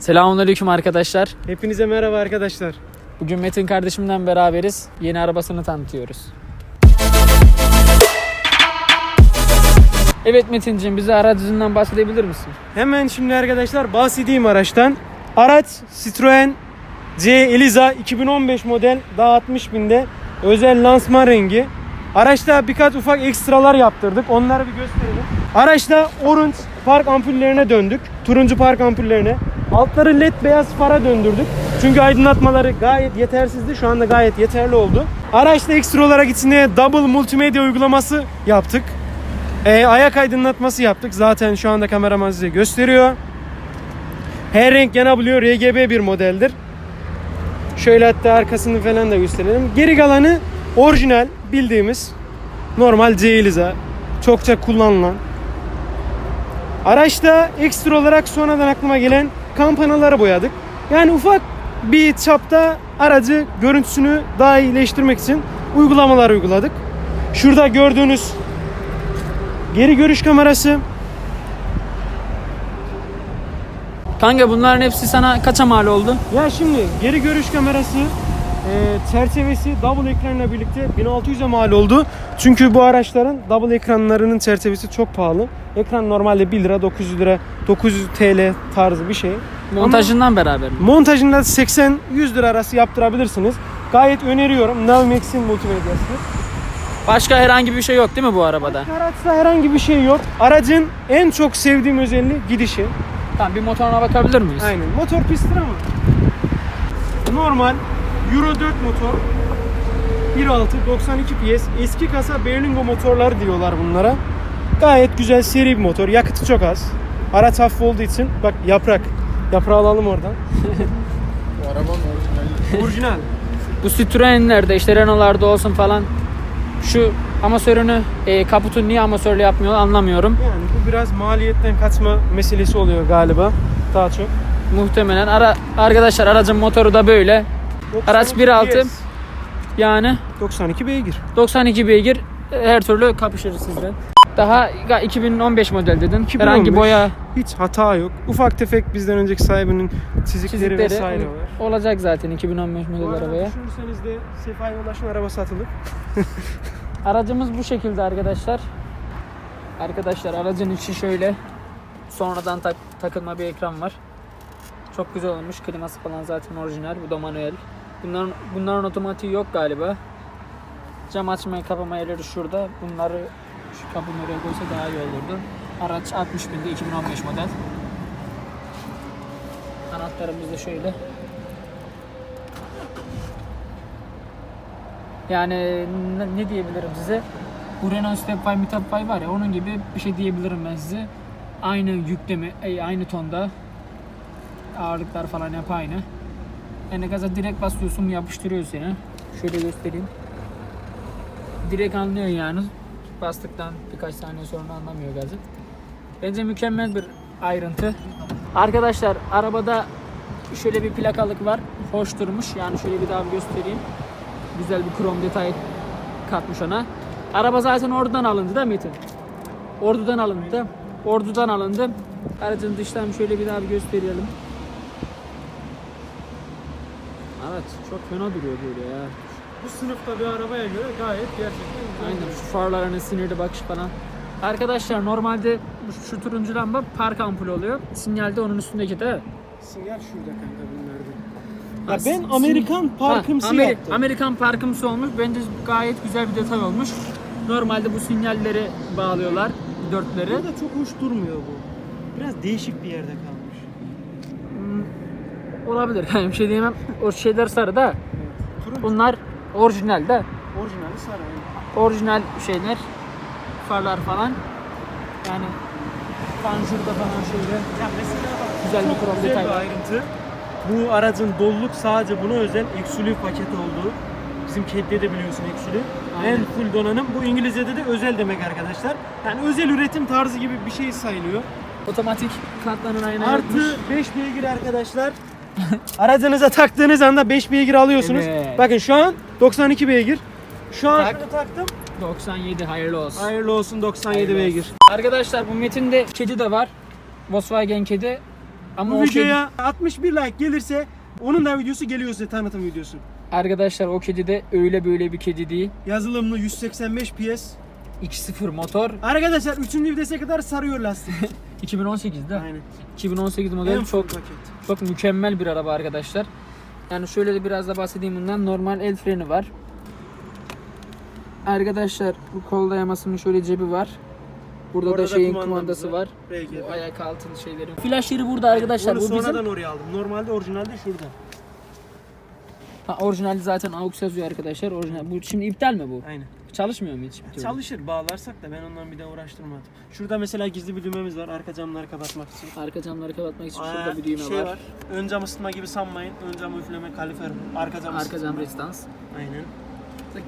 Selamünaleyküm arkadaşlar. Hepinize merhaba arkadaşlar. Bugün Metin kardeşimle beraberiz. Yeni arabasını tanıtıyoruz. Evet Metin'ciğim bize aracından bahsedebilir misin? Hemen şimdi arkadaşlar bahsedeyim araçtan. Araç Citroen C Eliza 2015 model daha 60 binde özel lansman rengi. Araçta birkaç ufak ekstralar yaptırdık. Onları bir gösterelim. Araçta orange park ampullerine döndük. Turuncu park ampullerine. Altları led beyaz fara döndürdük. Çünkü aydınlatmaları gayet yetersizdi. Şu anda gayet yeterli oldu. Araçta ekstra olarak içine double multimedya uygulaması yaptık. Ee, ayak aydınlatması yaptık. Zaten şu anda kameraman size gösteriyor. Her renk yanabiliyor. RGB bir modeldir. Şöyle hatta arkasını falan da gösterelim. Geri kalanı orijinal bildiğimiz normal C Eliza. Çokça kullanılan. Araçta ekstra olarak sonradan aklıma gelen kampanaları boyadık. Yani ufak bir çapta aracı görüntüsünü daha iyileştirmek için uygulamalar uyguladık. Şurada gördüğünüz Geri görüş kamerası. Kanka bunların hepsi sana kaça mal oldu? Ya şimdi geri görüş kamerası e, çerçevesi double ekranla birlikte 1600'e mal oldu. Çünkü bu araçların double ekranlarının çerçevesi çok pahalı. Ekran normalde 1 lira 900 lira 900 TL tarzı bir şey. Montajından beraber mi? Montajında 80-100 lira arası yaptırabilirsiniz. Gayet öneriyorum. Navmex'in multimedyası. Başka herhangi bir şey yok değil mi bu arabada? Araçta herhangi bir şey yok. Aracın en çok sevdiğim özelliği gidişi. Tamam bir motoruna bakabilir miyiz? Aynen. Motor pistir ama. Normal Euro 4 motor. 1.6 92 PS. Eski kasa Berlingo motorlar diyorlar bunlara. Gayet güzel seri bir motor. Yakıtı çok az. Araç hafif olduğu için bak yaprak. Yaprağı alalım oradan. Bu araba orijinal? Orijinal. Bu Citroen'lerde işte Renault'larda olsun falan şu amasörünü e, kaputun niye amasörle yapmıyor anlamıyorum. Yani bu biraz maliyetten kaçma meselesi oluyor galiba. Daha çok. Muhtemelen ara arkadaşlar aracın motoru da böyle. Araç 1.6 PS, yani 92 beygir. 92 beygir her türlü kapışır sizden. Daha ga- 2015 model dedin. 2015. Herhangi boya Hiç hata yok. Ufak tefek bizden önceki sahibinin çizikleri, çizikleri vesaire var. olacak zaten 2015 Bu model arabaya. düşünürseniz de Sefa'ya ulaşan araba satılır. Aracımız bu şekilde arkadaşlar. Arkadaşlar aracın içi şöyle. Sonradan tak- takılma bir ekran var. Çok güzel olmuş. Kliması falan zaten orijinal. Bu da manuel. Bunların bunların otomatiği yok galiba. Cam açma kapama yerleri şurada. Bunları şu kapının oraya koysa daha iyi olurdu. Araç 60 binde 2015 model. Anahtarımız da şöyle. Yani ne, ne diyebilirim size? Bu Renault Stepway, Mitapway var ya onun gibi bir şey diyebilirim ben size. Aynı yükleme, e, aynı tonda. Ağırlıklar falan hep aynı. Yani gaza direkt basıyorsun yapıştırıyor seni. Şöyle göstereyim. Direkt anlıyor yani. Bastıktan birkaç saniye sonra anlamıyor gazı. Bence mükemmel bir ayrıntı. Arkadaşlar arabada şöyle bir plakalık var. Hoş durmuş. Yani şöyle bir daha göstereyim. Güzel bir krom detay katmış ona. Araba zaten oradan alındı da Metin. Ordu'dan alındı da. Ordu'dan alındı. Aracın dıştan şöyle bir daha bir gösterelim. Evet çok fena duruyor böyle ya. Bu sınıfta bir arabaya göre gayet gerçekten güzel. Aynen şu farlar hani sinirli bakış falan. Arkadaşlar normalde bu- şu turuncu lamba park ampulü oluyor. Sinyalde onun üstündeki de. Sinyal şurada kanka bunlarda. Ya Ha, ben Amerikan parkımsı Ha, Ameri- yaptım. Amerikan parkımsı olmuş. Bence gayet güzel bir detay olmuş. Normalde bu sinyalleri bağlıyorlar. Dörtleri. Burada çok hoş durmuyor bu. Biraz değişik bir yerde kalmış. Olabilir. Yani bir şey diyemem. O şeyler sarı da. Turuncu. Bunlar Orijinal de. Orijinali sarı. yani. Orijinal şeyler. Farlar falan. Yani panjurda falan şöyle Ya mesela Güzel bir krom detay bir var. ayrıntı. Bu aracın doluluk sadece buna özel eksülü paket olduğu. Bizim kedide de biliyorsun eksülü. Aynen. En full donanım. Bu İngilizce'de de özel demek arkadaşlar. Yani özel üretim tarzı gibi bir şey sayılıyor. otomatik katlanır ayna Artı yapmış. 5 beygir arkadaşlar. Aracınıza taktığınız anda 5 beygir alıyorsunuz. Evet. Bakın şu an 92 beygir. Şu an Tak. şunu taktım. 97 hayırlı olsun. Hayırlı olsun 97 Hayırlı beygir. olsun. Arkadaşlar bu metinde kedi de var. Volkswagen kedi. Ama Bu o kedi, videoya 61 like gelirse onun da videosu geliyor size tanıtım videosu. arkadaşlar o kedi de öyle böyle bir kedi değil. Yazılımlı 185 PS. 2.0 motor. Arkadaşlar 3. vitese kadar sarıyor lastik. 2018'de. Aynen. 2018 model En full çok paket. çok mükemmel bir araba arkadaşlar. Yani şöyle de biraz da bahsedeyim bundan. Normal el freni var. Arkadaşlar bu kol dayamasının şöyle cebi var. Burada Orada da şeyin kumandası var. Bu ayak altın şeylerin. Flash yeri burada arkadaşlar. Onu Bu bizim sonradan oraya aldım. Normalde orijinalde şurada. ha, orijinali zaten AUX yazıyor arkadaşlar. Orijinal. Bu şimdi iptal mi bu? Aynen. Çalışmıyor mu hiç? bir türlü? Çalışır bağlarsak da ben ondan bir de uğraştırmadım. Şurada mesela gizli bir düğmemiz var arka camları kapatmak için. Arka camları kapatmak için şurada bir düğme şey var. Ön cam ısıtma gibi sanmayın. Ön cam üfleme kalifer. Arka cam Arka ısıtma. cam rezistans. Aynen.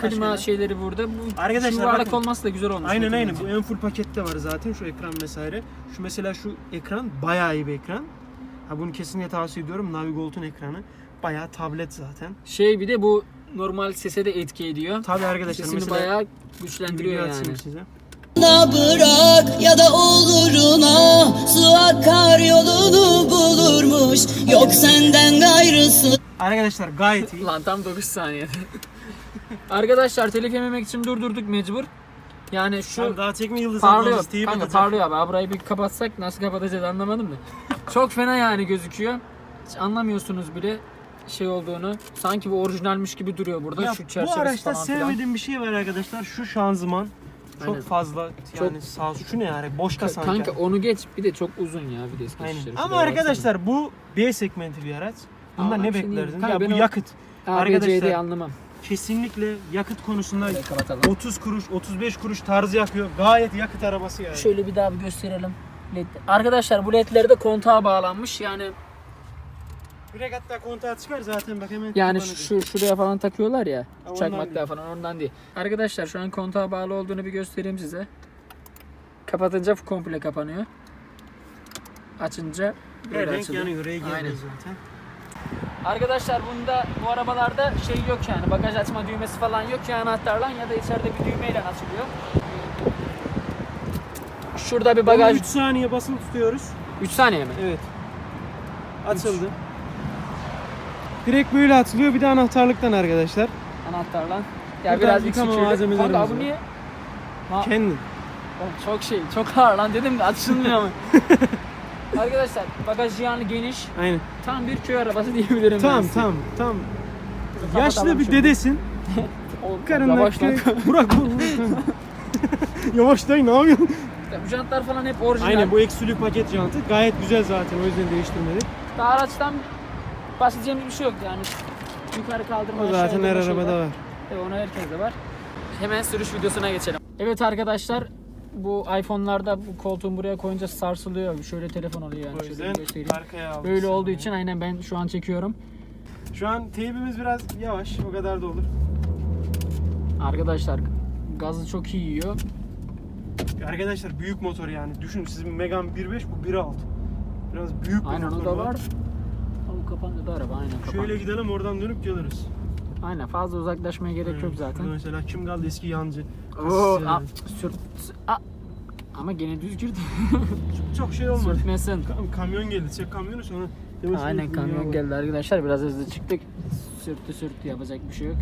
Klima şeyler? şeyleri burada. Bu Arkadaşlar şu yuvarlak bakın. olması da güzel olmuş. Aynen aynen. Bu en full pakette var zaten şu ekran vesaire. Şu mesela şu ekran bayağı iyi bir ekran. Ha bunu kesinlikle tavsiye ediyorum. Navigold'un ekranı. Bayağı tablet zaten. Şey bir de bu normal sese de etki ediyor. Tabii arkadaşlar Sesini mesela bayağı güçlendiriyor yani. size. Da bırak ya da oluruna Su akar yolunu bulurmuş Yok senden gayrısı Arkadaşlar gayet iyi. Lan tam 9 saniyede. Arkadaşlar telif yememek için durdurduk mecbur. Yani şu Şu daha çekme yıldız parlıyor. Kanka atacak. parlıyor abi. Burayı bir kapatsak nasıl kapatacağız anlamadım da. Çok fena yani gözüküyor. Hiç anlamıyorsunuz bile şey olduğunu. Sanki bu orijinalmiş gibi duruyor burada. Ya, şu bu çerçevesi araçta falan filan. sevmediğim bir şey var arkadaşlar. Şu şanzıman çok Aynen. fazla yani sağ şu ne yani boşta sanki. Kanka onu geç bir de çok uzun ya bir de Aynen. Ama Şuraya arkadaşlar bu B segmenti bir araç. Bundan ne bir şey diyeyim. Kanka Ya ben bu o- yakıt. baksana. arkadaşlar- ABC'yi anlamam. Kesinlikle yakıt konusunda Şöyle kapatalım. 30 kuruş, 35 kuruş tarzı yakıyor. Gayet yakıt arabası yani. Şöyle bir daha bir gösterelim. LED. Arkadaşlar bu ledleri de kontağa bağlanmış. Yani Direkt hatta kontağı çıkar zaten bak hemen. yani şu şuraya falan takıyorlar ya. Çakmaklar değil. falan ondan değil. Arkadaşlar şu an kontağa bağlı olduğunu bir göstereyim size. Kapatınca komple kapanıyor. Açınca böyle renk açılıyor. yanıyor. RGB Aynen. zaten. Arkadaşlar bunda bu arabalarda şey yok yani bagaj açma düğmesi falan yok ya anahtarla ya da içeride bir düğmeyle açılıyor. Şurada bir Bagaj bagaj 3 saniye basılı tutuyoruz. 3 saniye mi? Evet. Açıldı. Direkt böyle açılıyor bir de anahtarlıktan arkadaşlar. Anahtarla. Ya Burada biraz yıkama yüksek şöyle. malzemelerimiz Kanka bu var. niye? Ma- Kendin. Oğlum çok şey, çok ağır lan dedim de açılmıyor mu? Arkadaşlar bagaj yani geniş. Aynen. Tam bir köy arabası diyebilirim ben Tamam size. tamam tamam. Kapatalım Yaşlı bir şimdi. dedesin. O- Karınla Yavaş lan. köy. Burak bu. Yavaş dayı ne yapıyorsun? Bu jantlar falan hep orijinal. Aynen bu eksülük paket jantı. Gayet güzel zaten o yüzden değiştirmedik. Daha araçtan bahsedeceğimiz bir şey yok yani. Yukarı kaldırma O aşağı zaten her indirme şey arabada var. Evet onu herkeste var. Hemen sürüş videosuna geçelim. Evet arkadaşlar bu iPhone'larda bu koltuğun buraya koyunca sarsılıyor. Şöyle telefon oluyor yani. O Şöyle yüzden göstereyim. arkaya aldık. Böyle olduğu için aynen ben şu an çekiyorum. Şu an teybimiz biraz yavaş. O kadar da olur. Arkadaşlar gazı çok iyi yiyor. Arkadaşlar büyük motor yani. Düşün sizin Megane 1.5 bu 1.6. Biraz büyük bir Aynen motor o da var. Kapandı da araba aynen kapandı. Şöyle gidelim oradan dönüp geliriz. Aynen fazla uzaklaşmaya gerek yok zaten. Mesela kim kaldı eski yancı. Oo, Kasisi a, sürt, a, ama gene düz girdi. Çok, çok şey olmadı. Sürtmesin. Kam- kamyon geldi. Çek kamyonu sonra. yavaş Aynen yavaş kamyon yürüyor. geldi arkadaşlar biraz hızlı çıktık. Sürttü sürttü yapacak bir şey yok.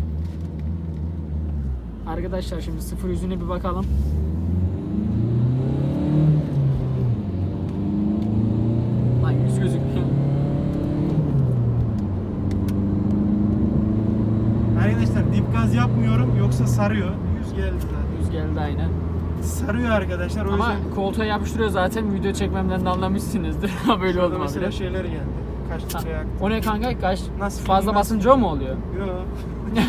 Arkadaşlar şimdi sıfır yüzüne bir bakalım. Lan yüz gözükmüyor. Arkadaşlar dip gaz yapmıyorum yoksa sarıyor. Yüz geldi zaten. Yüz geldi aynen. Sarıyor arkadaşlar o Ama yüzden. koltuğa yapıştırıyor zaten video çekmemden de anlamışsınızdır. Böyle oldu Şurada mu? mesela şeyler geldi. Kaç yaktı. O ne kanka? Kaç? Nasıl Fazla film, basınca o mu oluyor? Yo.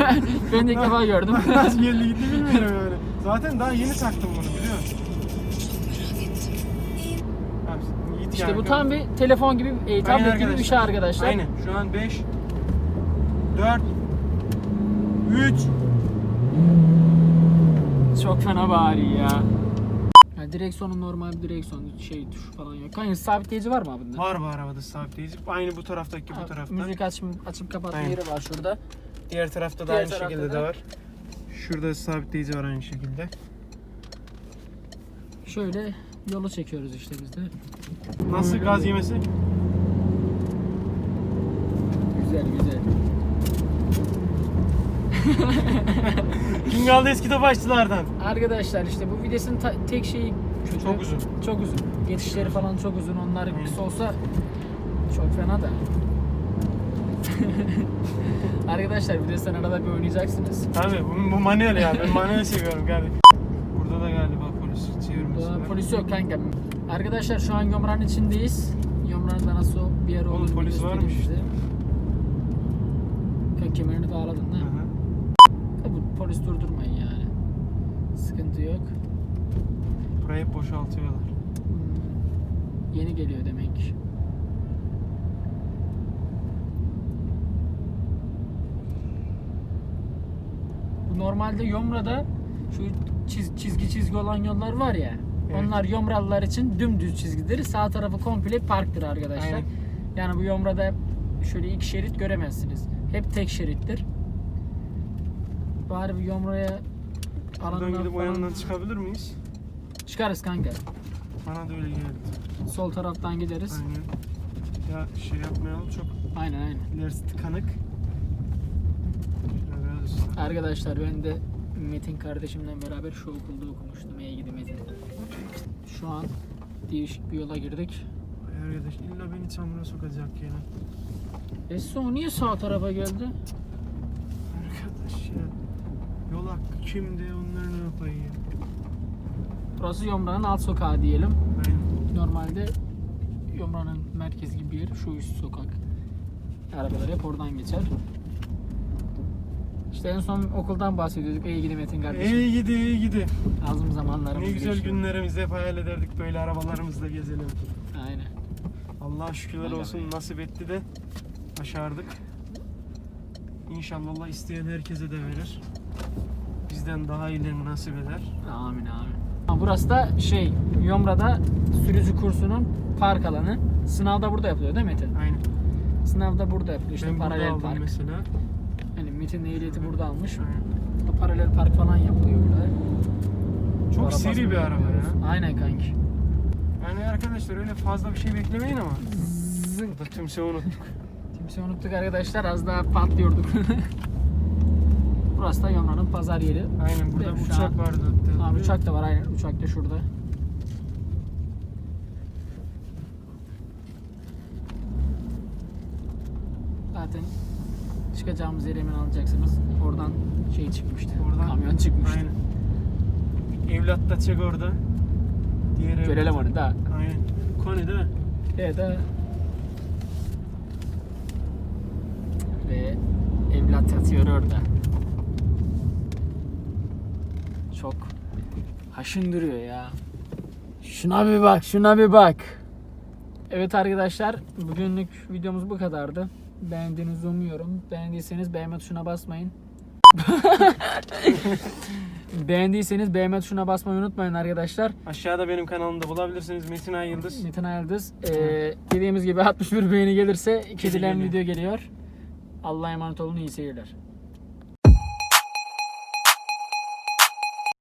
ben de ilk defa gördüm. Nasıl geldi gitti bilmiyorum yani. Zaten daha yeni taktım bunu biliyor musun? Abi, Yiğit işte yani. bu tam bir telefon gibi, e, tablet gibi bir şey arkadaşlar. Aynen. Şu an 5 4 3 Çok fena bari ya. ya direksiyonun normal bir direksiyon şey tuş falan yok. Kanka sabitleyici var mı bunda? Var bu arabada sabitleyici. Aynı bu taraftaki bu tarafta. Müzik açıp, açıp kapatma Aynen. yeri var şurada. Diğer tarafta da Diğer aynı tarafta şekilde da. de var. Şurada sabitleyici var aynı şekilde. Şöyle yola çekiyoruz işte biz de. Nasıl gaz yemesi? Güzel güzel. Kim kaldı eski topaççılardan? Arkadaşlar işte bu videosun tek şeyi kötü. Çok uzun. Çok uzun. Geçişleri falan çok uzun. Onlar Hı. kısa olsa çok fena da. Arkadaşlar videosundan arada bir oynayacaksınız. Tabii bu, bu manuel ya. Ben manuel seviyorum kardeşim. Burada da galiba polis çevirmesi var. polis yok kanka. Arkadaşlar şu an Yomra'nın içindeyiz. Yomra'nın da nasıl bir yer Oğlum, olduğunu polis göstereyim varmış. size. Kanka kemerini bağladın Hı ha. Polis durdurmayın yani. Sıkıntı yok. Burayı boşaltıyorlar. Hmm, Yeni geliyor demek. Bu Normalde Yomra'da şu çiz- çizgi çizgi olan yollar var ya. Evet. Onlar Yomralılar için dümdüz çizgidir. Sağ tarafı komple parktır arkadaşlar. Aynen. Yani bu Yomra'da şöyle iki şerit göremezsiniz. Hep tek şerittir. Bari bir Yomra'ya Buradan alanlar gidip o falan yandan çıkabilir miyiz? çıkarız kanka. Bana da öyle geldi. Sol taraftan gideriz. Aynen. Ya şey yapmayalım çok Aynen aynen. ilerisi tıkanık. Şöyle biraz üstüne. Arkadaşlar ben de Metin kardeşimle beraber şu okulda okumuştum. İyi gidi Metin. Şu an değişik bir yola girdik. Ay Arkadaş illa beni çamura sokacak ya. Esra o niye sağ tarafa geldi? Arkadaş ya. Yol hakkı kimde onlar ne ya. Burası Yomra'nın alt sokağı diyelim. Aynen. Normalde Yomra'nın merkezi gibi bir yer. Şu üst sokak. Arabalar hep oradan geçer. İşte en son okuldan bahsediyorduk. İyi gidi Metin kardeşim. İyi gidi iyi gidi. Lazım zamanlarımız Ne güzel geçti. günlerimizi hep hayal ederdik böyle arabalarımızla gezelim. Aynen. Allah şükürler Aynen. olsun nasip etti de başardık. İnşallah Allah isteyen herkese de verir. Bizden daha iyilerini nasip eder. Amin amin. Burası da şey Yomra'da sürücü kursunun park alanı. Sınav da burada yapılıyor değil mi Metin? Aynen. Sınav da burada yapılıyor. İşte ben burada paralel aldım park. mesela. Yani Metin ehliyeti burada almış. Aynen. Paralel park falan yapılıyor burada. Çok Araba seri bir araba ya. Aynen kanki. Yani arkadaşlar öyle fazla bir şey beklemeyin ama. Zınk. Burada tümse unuttuk. Kimse unuttuk arkadaşlar. Az daha patlıyorduk. Burası da Yomra'nın pazar yeri. Aynen burada Benim uçak an- vardı hatta. Abi uçak da var aynen. Uçak da şurada. Zaten çıkacağımız yeri hemen alacaksınız. Oradan şey çıkmıştı. Oradan- Kamyon çıkmıştı. Aynen. Evlat da çek orada. Diğer evlat. Görelim onu da. Aynen. Konu değil mi? Evet ha. Ve evlat yatıyor orada. Çok haşin duruyor ya. Şuna bir bak, şuna bir bak. Evet arkadaşlar, bugünlük videomuz bu kadardı. Beğendiğinizi umuyorum. Beğendiyseniz beğenme tuşuna basmayın. Beğendiyseniz beğenme tuşuna basmayı unutmayın arkadaşlar. Aşağıda benim kanalımda bulabilirsiniz Metin Ay Yıldız. Metin Ayıldız. Ee, dediğimiz gibi 61 beğeni gelirse geliyor. video geliyor. Allah'a emanet olun iyi seyirler.